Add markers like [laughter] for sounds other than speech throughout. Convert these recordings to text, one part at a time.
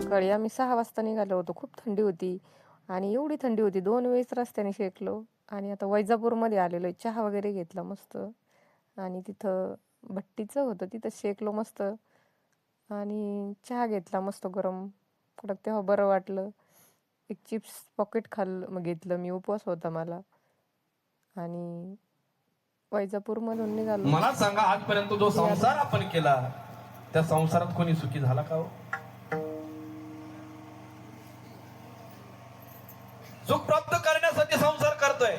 सकाळी आम्ही सहा वाजता निघालो होतो. खूप थंडी होती आणि एवढी थंडी होती. दोन वेळेस रस्त्याने शेकलो आणि आता वैजापूरमध्ये आलेलो. आहे चहा वगैरे घेतला मस्त आणि तिथं भट्टीचं होतं. तिथं शेकलो मस्त आणि चहा घेतला मस्त गरम. कडक तेव्हा बरं वाटलं. एक चिप्स पॉकेट खाल्लं मग घेतलं मी. उपवास होता मला. आणि वैजापूरमधून निघालो. मला सांगा आजपर्यंत जो संसार आपण केला त्या संसारात कोणी सुखी झाला का हो? सुख प्राप्त करण्यासाठी संसार करतोय.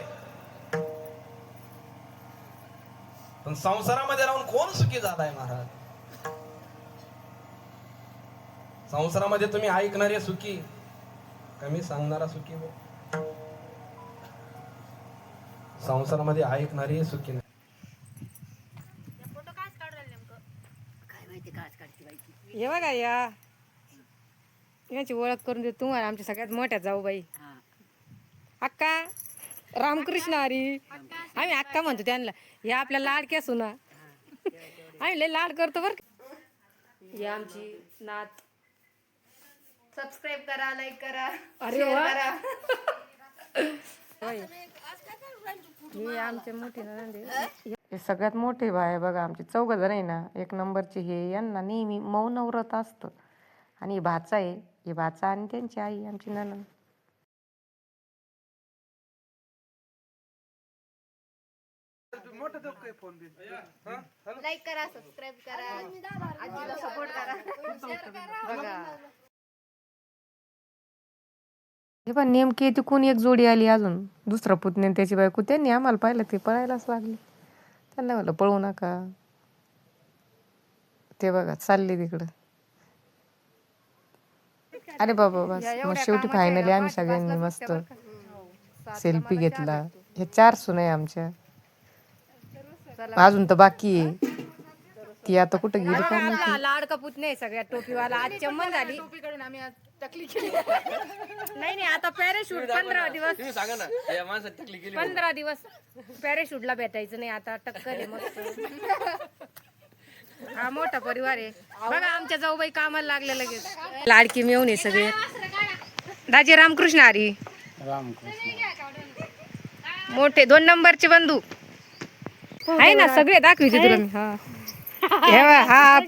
पण संसारामध्ये राहून कोण सुखी झालाय महाराज? संसारामध्ये तुम्ही ऐकणारे सुखी कमी सांगणारा सुखी हो? संसारामध्ये ऐकणारे सुखी नाही. काय माहिती काच काढते बाई? हे बघा या. याची ओळख करून देतो तुम्हाला आमच्या सगळ्यात मोठ्या जाऊ बाई हा. अक्का रामकृष्ण हरी. आम्ही अक्का म्हणतो त्यांना. हे आपल्या लाडक्या सुना आम्ही लय लाड करतो बर ही आमची नात. सबस्क्राईब करा लाईक करा अरे. ही आमचे मोठे. हे सगळ्यात मोठे बाय बघा आमचे चौघ जण आहे ना एक नंबरचे हे यांना नेहमी मौन व्रत असतं. आणि हे भाचा आहे हे भाचा आणि त्यांची आई आमची नणंद लाईक करा सबस्क्राईब करा. आजीला सपोर्ट करा. बघा. हे पण नेमकी ती कोण एक जोडी आली अजून? दुसरा पुतणे आणि त्याची बायको त्यांनी आम्हाला पाहिलं ते पळायलाच लागले. त्यांना म्हणलं पळू नका. ते बघा चालले तिकडं. अरे बाबा बस. मग शेवटी फायनली आम्ही सगळ्यांनी मस्त सेल्फी घेतला. हे चार सुना आहे आमच्या. अजून तर बाकी आहे. ती आता कुठं गेली काय माहिती? लाडका पुतणे सगळ्या टोपीवाला. आज चम्मन झाली. टोपीकडून आम्ही आज टकली केली. नाही नाही आता पॅरेशूट पंधरा दिवस. सांगा ना. या माणसात टाकली गेली पंधरा दिवस पॅरेशूटला भेटायचं नाही आता टक्कर आहे मस्त. हा मोठा परिवार आहे. बघा आमच्या जाऊबाई कामाला लागले लगेच. लाडकी मिळून आहे सगळे. दाजी रामकृष्ण हरी. मोठे दोन नंबरचे बंधू. आहे ना सगळे दाखविते तुला मी हा. हे बघ, हा.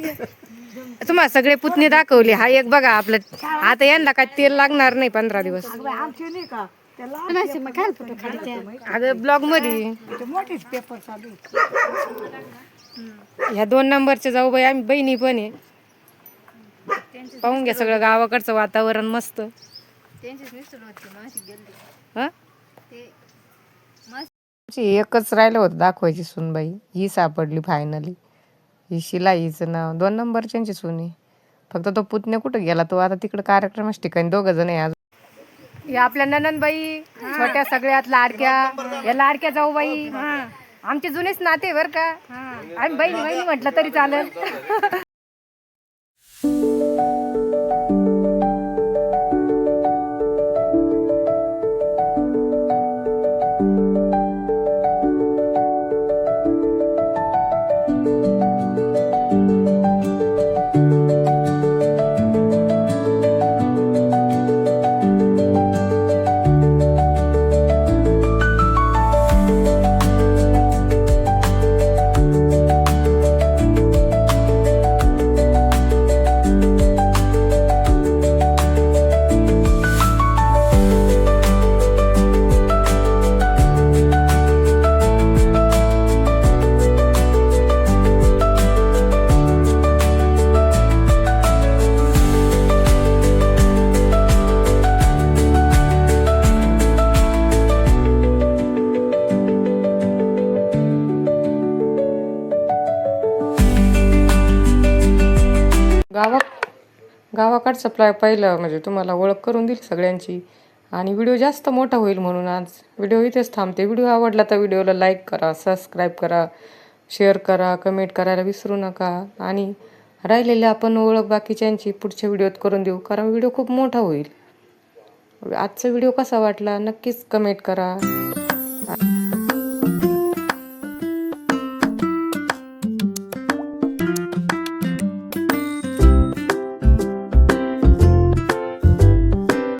तुम्हाला सगळे पुतणे दाखवले. हा एक बघा आपलं. आता यांना काय तेल लागणार नाही पंधरा दिवस. अगं ब्लॉगमध्ये. ह्या दोन नंबरचे जाऊ बाई आम्ही बहिणी पण आहे. पाहून घ्या सगळं गावाकडचं वातावरण मस्त. हं? आमची एकच राहिलं होतं दाखवायची सुनबाई. ही सापडली फायनली ही शिला हिचं नाव. दोन नंबरच्यांची सुनी. फक्त तो पुतण्या कुठं गेला? तो आता तिकडे कार्यक्रमाच्या ठिकाणी. दोघं जण आहे अजून. या आपल्या नननबाई छोट्या सगळ्यात लाडक्या. या लाडक्या जाऊ बाई आमचे जुनेच नाते बर का. आम्ही बहिणी बहिणी म्हटलं तरी चालेल. [laughs] गावा गावाकडचं प्लॅ पहिलं म्हणजे तुम्हाला ओळख करून देईल सगळ्यांची. आणि व्हिडिओ जास्त मोठा होईल म्हणून आज व्हिडिओ इथेच थांबते. व्हिडिओ आवडला तर व्हिडिओला लाईक करा सबस्क्राईब करा शेअर करा कमेंट करायला विसरू नका. आणि राहिलेल्या आपण ओळख बाकीच्यांची पुढच्या व्हिडिओत करून देऊ कारण व्हिडिओ खूप मोठा होईल. आजचा व्हिडिओ कसा वाटला नक्कीच कमेंट करा.